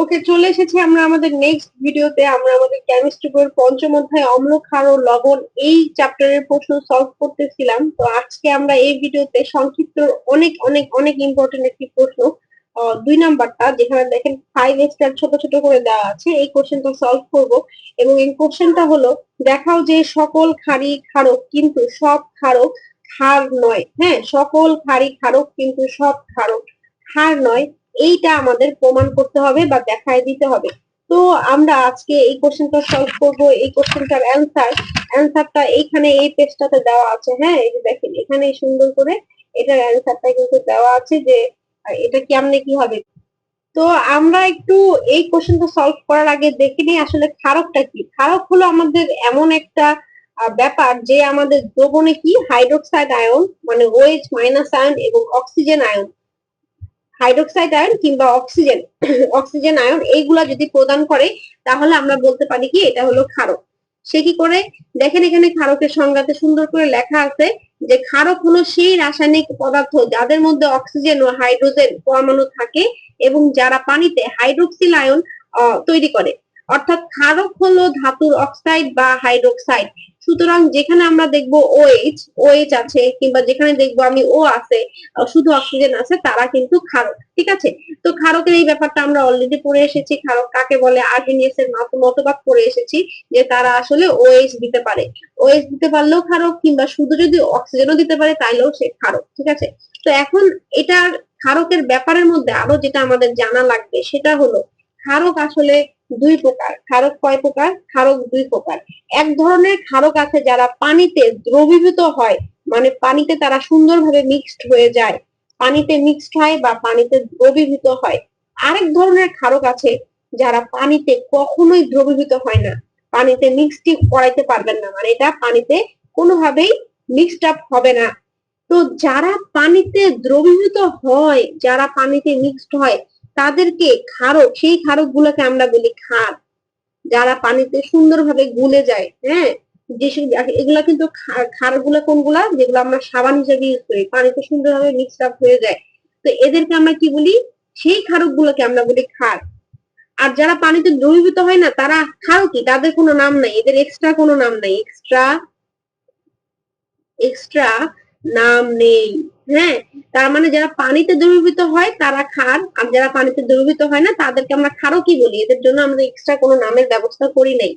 ওকে চলে এসেছি আমরা আমাদের নেক্সট ভিডিওতে আমরা আমাদের কেমিস্ট্রি বইয়ের পঞ্চম অধ্যায় অম্ল, ক্ষার ও লবণ এই চ্যাপ্টারের প্রশ্ন সলভ করতেছিলাম। তো আজকে আমরা এই ভিডিওতে সংক্ষিপ্ত অনেক অনেক অনেক ইম্পর্টেন্ট একটি প্রশ্ন দুই নাম্বারটা, যেখানে দেখেন ফাইভ স্টার ছোট ছোট করে দেওয়া আছে। এই কোশ্চেনটা সলভ করব এবং এই কোশ্চেনটা হলো, দেখাও যে সকল খারি ক্ষারক কিন্তু সব ক্ষারক ক্ষার নয়। হ্যাঁ সকল খারি ক্ষারক কিন্তু সব ক্ষারক ক্ষার নয়। এইটা আমাদের প্রমাণ করতে হবে বা দেখায় দিতে হবে। তো আমরা আজকে এই কোশ্চেনটা সলভ করব, এই কোশ্চেনটার অ্যান্সার অ্যান্সারটা এইখানে এই পেজটাতে দেওয়া আছে। হ্যাঁ এই যে দেখেন এখানে সুন্দর করে এটার অ্যান্সারটা কিন্তু দেওয়া আছে যে, এটা কেমনে কি হবে। তো আমরা একটু এই কোশ্চেনটা সলভ করার আগে দেখে নিই আসলে ক্ষারকটা কি। ক্ষারক হলো আমাদের এমন একটা ব্যাপার যে আমাদের দ্রবণে কি হাইড্রোক্সাইড আয়ন মানে ওএইচ মাইনাস আয়ন এবং অক্সিজেন আয়ন হাইড্রোক্সাইড আয়ন কিংবা অক্সিজেন অক্সিজেন আয়ন এইগুলা যদি প্রদান করে, তাহলে আমরা বলতে পারি কি, এটা হলো ক্ষারক। সে কি করে? দেখেন এখানে ক্ষারকের সংজ্ঞাতে সুন্দর করে লেখা আছে যে ক্ষারক হলো সেই রাসায়নিক পদার্থ যাদের মধ্যে অক্সিজেন ও হাইড্রোজেন পরমাণু থাকে এবং যারা পানিতে হাইড্রোক্সিল আয়ন তৈরি করে। অর্থাৎ ক্ষারক হলো ধাতুর অক্সাইড বা হাইড্রোক্সাইড। সুতরাং যেখানে আমরা দেখব ওএইচ ওএইচ আছে, কিংবা যেখানে দেখব আমি ও আছে শুধু অক্সিজেন আছে, তারা কিন্তু ক্ষারক, ঠিক আছে? তো ক্ষারকের এই ব্যাপারটা আমরা অলরেডি পড়ে এসেছি, ক্ষারক কাকে বলে? আর্গেনিয়াস এর মত- মতবাদ পড়ে এসেছি, যে তারা আসলে ওএইচ দিতে পারে। ওএইচ দিতে পারলেও ক্ষারক, কিংবা শুধু যদি অক্সিজেনও দিতে পারে, তাইলেও সে ক্ষারক, ঠিক আছে? তো এখন এটার ক্ষারকের ব্যাপারের মধ্যে আরও যেটা আমাদের জানা লাগবে, সেটা হলো, ক্ষারক আসলে দুই প্রকার ক্ষারক কয় প্রকার? ক্ষারক দুই প্রকার। এক ধরনের ক্ষারক আছে যারা পানিতে দ্রবীভূত হয় মানে পানিতে তারা সুন্দরভাবে মিক্সড হয়ে যায়। পানিতে মিক্সড হয় বা পানিতে দ্রবীভূত হয়। আরেক ধরনের ক্ষারক আছে যারা পানিতে কখনোই দ্রবীভূত হয় না। পানিতে মিক্সড করাইতে পারবেন না মানে এটা পানিতে কোনোভাবেই মিক্সড আপ হবে না। তো যারা পানিতে দ্রবীভূত হয়, যারা পানিতে মিক্সড হয় তাদেরকে ক্ষারক সেই ক্ষারক গুলোকে আমরা বলি ক্ষার যারা পানিতে সুন্দরভাবে গুলে যায় হ্যাঁ? যেসব এগুলা কিন্তু ক্ষারগুলা কোনগুলা? যেগুলো আমরা সাবান হিসেবে ইউজ করি, পানিতে সুন্দরভাবে মিক্সড আপ হয়ে যায়। তো এদেরকে আমরা কি বলি? সেই ক্ষারক গুলোকে আমরা বলি ক্ষার আর যারা পানিতে দ্রবীভূত হয় না, তারা ক্ষারকই তাদের কোনো নাম নাই। এদের এক্সট্রা কোনো নাম নাই। এক্সট্রা এক্সট্রা নাম নেই। হ্যাঁ তার মানে যারা পানিতে দ্রবীভূত হয়, তারা খার আর যারা পানিতে দ্রবীভূত হয় না, তাদেরকে আমরা ক্ষারকই বলি? এদের জন্য আমরা এক্সট্রা কোনো নামের ব্যবস্থা করি নাই।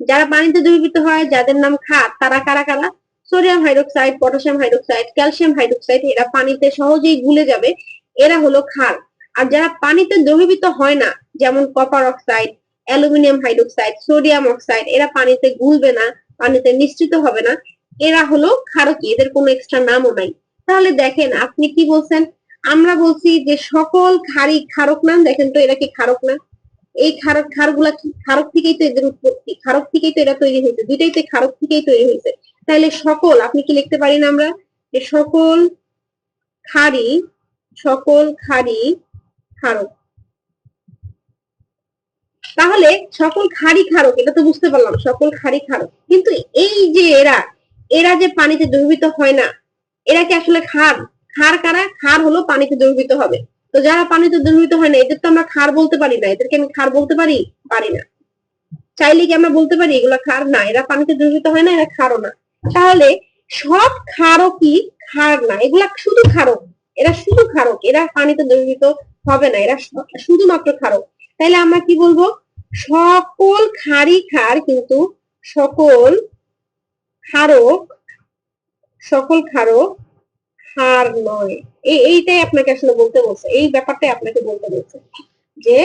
যারা পানিতে দ্রবীভূত হয়, যাদের নাম খার, তারা কারা কারা? Sodium hydroxide, potassium hydroxide, calcium hydroxide, এরা পানিতে সহজেই গুলে যাবে। এরা হলো খার। আর যারা পানিতে দ্রবীভূত হয় না, যেমন copper oxide aluminium hydroxide sodium oxide এরা পানিতে গুলবে না, পানিতে নিশ্চিত হবে না। এরা হলো ক্ষারকী এদের কোনো এক্সট্রা নামও নাই। তাহলে দেখেন, আপনি কি বলছেন? আমরা বলছি যে সকল ক্ষারই খারক নাম, দেখেন তো এরা কি খারক না? এই ক্ষারক ক্ষারগুলা কি? খারক থেকেই তো এদের উৎপত্তি। খারক থেকেই তো এরা তৈরি হয়েছে। দুইটাই তো ক্ষারক থেকেই তৈরি হয়েছে। তাহলে সকল, আপনি কি লিখতে পারি না আমরা? যে সকল ক্ষারই সকল ক্ষারই খারক। তাহলে সকল খারি খারক, এটা তো বুঝতে পারলাম, সকল খারি খারক। কিন্তু এই যে এরা এরা যে পানিতে দ্রবীভূত হয় না, এরা কি আসলে খার ক্ষার কারা? ক্ষার হলো পানিতে দ্রবীভূত হবে। তো যারা পানিতে দ্রবীভূত হয় না, এদের তো আমরা ক্ষার বলতে পারি না। এদেরকে আমি ক্ষার বলতে পারি? পারি না। চাইলে কি আমরা বলতে পারি এগুলা ক্ষার? না, এরা পানিতে দ্রবীভূত হয় না, এরা ক্ষারও না। তাহলে সব ক্ষারকই ক্ষার না? এগুলা শুধু খারক এরা শুধু ক্ষারক। এরা পানিতে দ্রবীভূত হবে না। এরা শুধুমাত্র ক্ষারক। তাইলে আমরা কি বলব? সকল ক্ষারই ক্ষার, কিন্তু সকল ক্ষারক সকল ক্ষারক ক্ষার নয়। এই, এইটাই আপনাকে আসলে বলতে বলছে। এই ব্যাপারটাই আপনাকে বলতে বলছে যে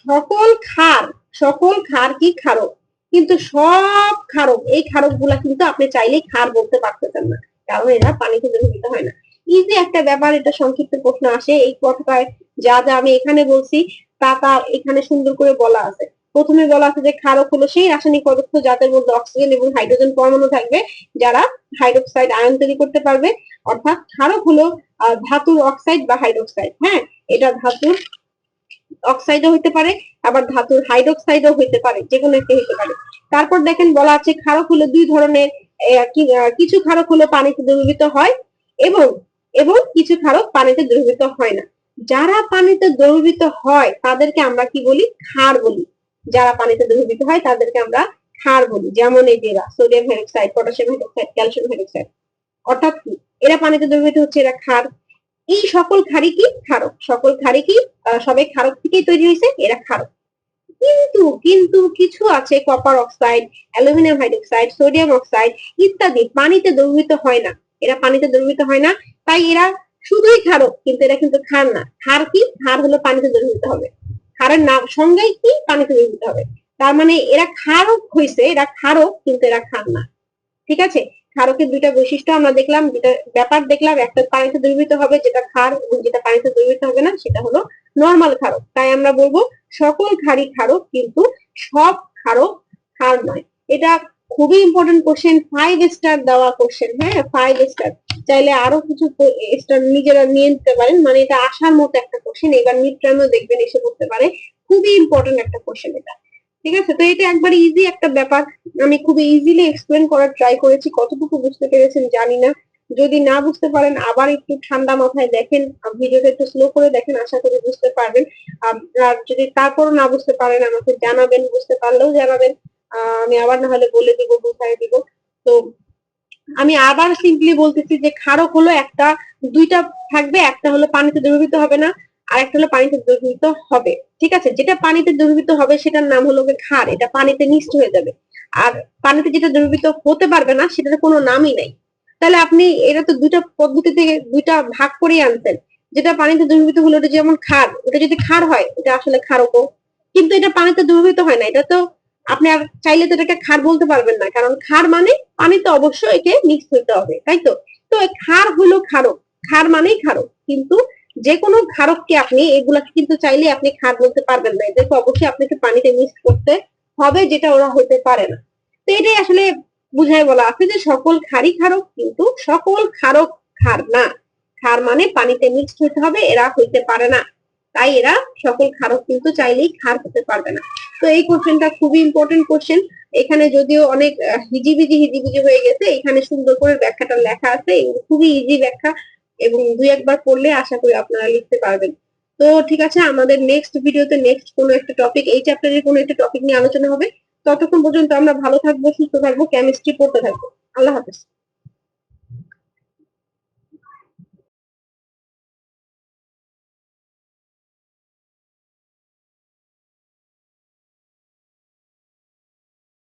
সকল ক্ষার সকল ক্ষার কি ক্ষারক কিন্তু সব ক্ষারক এই ক্ষারকগুলা কিন্তু আপনি চাইলেই ক্ষার বলতে পারতেছেন না। কারণ এরা পানিতে দ্রবীভূত হয় না। ইজি একটা ব্যাপার, এটা সংক্ষিপ্ত প্রশ্ন আসে। এই কথাটায় যা যা আমি এখানে বলছি, তা তা এখানে সুন্দর করে বলা আছে। প্রথমে বলা আছে যে ক্ষারক হলো সেই রাসায়নিক পদার্থ যাদের মধ্যে অক্সিজেন এবং হাইড্রোজেন পরমাণু থাকবে, যারা হাইড্রোক্সাইড আয়ন তৈরি করতে পারবে, অর্থাৎ ক্ষারক হলো ধাতুর অক্সাইড বা হাইড্রোক্সাইড হ্যাঁ? এটা ধাতুর অক্সাইডও হতে পারে, আবার ধাতুর হাইড্রোক্সাইডও হতে পারে যে কোনো একটা হতে পারে। তারপর দেখেন বলা আছে ক্ষারক হলো দুই ধরনের কিছু ক্ষারক হলো পানিতে দ্রবীভূত হয় এবং এবং কিছু ক্ষারক পানিতে দ্রবীভূত হয় না। যারা পানিতে দ্রবীভূত হয়, তাদেরকে আমরা কি বলি? ক্ষার বলি। যারা পানিতে দ্রবীভূত হয়, তাদেরকে আমরা ক্ষার বলি, যেমন এই যে এরা sodium hydroxide, potassium hydroxide, calcium hydroxide. অর্থাৎ কি? এরা পানিতে দ্রবীভূত হচ্ছে, এরা ক্ষার। এই সকল ক্ষারই কি? ক্ষারক। সকল ক্ষারই কি? সবাই ক্ষারক থেকেই তৈরি হয়েছে, এরা ক্ষারক। কিন্তু কিন্তু কিছু আছে copper oxide aluminium hydroxide sodium oxide ইত্যাদি পানিতে দ্রবীভূত হয় না। এরা পানিতে দ্রবীভূত হয় না। তাই এরা শুধুই ক্ষারক, কিন্তু এরা কিন্তু ক্ষার না। ক্ষার কি? ক্ষার হলো পানিতে দ্রবীভূত হবে। ক্ষারের নাম সঙ্গেই কি? পানিতে দিতে হবে। তার মানে এরা খারক হয়েছে এরা খারক কিন্তু এরা খান না। ঠিক আছে? খারকের দুইটা বৈশিষ্ট্য আমরা দেখলাম দুটা ব্যাপার দেখলাম। একটা পানিতে দ্রবীভূত হবে, যেটা খার এবং যেটা পানিতে দ্রবীভূত হবে না, সেটা হলো নর্মাল খারক তাই আমরা বলব, সকল খারি খারক কিন্তু সব খারক খার নয়। এটা খুবই ইম্পর্টেন্ট কোশ্চেন ফাইভ স্টার দেওয়া কোশ্চেন হ্যাঁ? ফাইভ স্টার চাইলে আরও কিছু স্টার নিজেরা নিয়ে নিতে পারেন। মানে এটা আসার মতো একটা কোশ্চেন এবার মিড টার্মও দেখবেন এসে করতে পারে। খুবই ইম্পর্টেন্ট একটা কোশ্চেন এটা। ঠিক আছে? তো এটা একবার ইজি একটা ব্যাপার। আমি খুবই ইজিলি এক্সপ্লেন করার ট্রাই করেছি। কতটুকু বুঝতে পেরেছেন জানি না। যদি না বুঝতে পারেন, আবার একটু ঠান্ডা মাথায় দেখেন ভিডিওটা একটু স্লো করে দেখেন, আশা করি বুঝতে পারবেন। আর যদি তারপরও না বুঝতে পারেন, আমাকে জানাবেন, বুঝতে পারলেও জানাবেন। আমি আবার না হলে বলে দিব বুঝাই দিব। তো আমি আবার সিম্পলি বলতেছি যে ক্ষারক হলো একটা, দুইটা থাকবে, একটা হলো পানিতে দ্রবীভূত হবে না, আর একটা হলো পানিতে দ্রবীভূত হবে। ঠিক আছে? যেটা পানিতে দ্রবীভূত হবে, সেটার নাম হলো ক্ষার। এটা পানিতে মিক্সড হয়ে যাবে। আর পানিতে যেটা দ্রবীভূত হতে পারবে না সেটার কোনো নামই নাই। তাহলে আপনি এটা তো দুইটা পদ্ধতি থেকে দুইটা ভাগ করেই আনতেন যেটা পানিতে দ্রবীভূত হলো, ওটা যেমন খার ওটা যদি ক্ষার হয় এটা আসলে ক্ষারকও। কিন্তু এটা পানিতে দ্রবীভূত হয় না, এটা তো আপনি আর চাইলে তো এটাকে ক্ষার বলতে পারবেন না, কারণ ক্ষার মানে পানিতে অবশ্যই একে মিক্স হইতে হবে, তাই তো? তো ক্ষার হলো খারক ক্ষার মানেই ক্ষারক, কিন্তু যে কোনো ক্ষারককে আপনি এগুলাকে কিন্তু চাইলে আপনি ক্ষার বলতে পারবেন না, এদেরকে অবশ্যই আপনাকে পানিতে মিক্স করতে হবে, যেটা ওরা হতে পারে না। তো এটাই আসলে বুঝাই বলা আছে যে সকল ক্ষারই ক্ষারক, কিন্তু সকল ক্ষারক খার না। খার মানে পানিতে মিক্সড হতে হবে, এরা হইতে পারে না। তাই এরা সকল ক্ষারক কিন্তু চাইলেই ক্ষার হতে পারবে না। তো এই কোশ্চেনটা খুবই ইম্পর্টেন্ট কোশ্চেন এখানে যদিও অনেক হিজিবিজি হিজিবিজি হয়ে গেছে, এখানে সুন্দর করে ব্যাখ্যাটা লেখা আছে খুবই ইজি ব্যাখ্যা, এবং দুই একবার পড়লে আশা করি আপনারা লিখতে পারবেন। তো ঠিক আছে, আমাদের নেক্সট ভিডিওতে নেক্সট কোনো একটা টপিক এই চ্যাপ্টারের কোনো একটা টপিক নিয়ে আলোচনা হবে। ততক্ষণ পর্যন্ত আমরা ভালো থাকব, সুস্থ থাকব কেমিস্ট্রি পড়তে থাকব। আল্লাহ হাফেজ।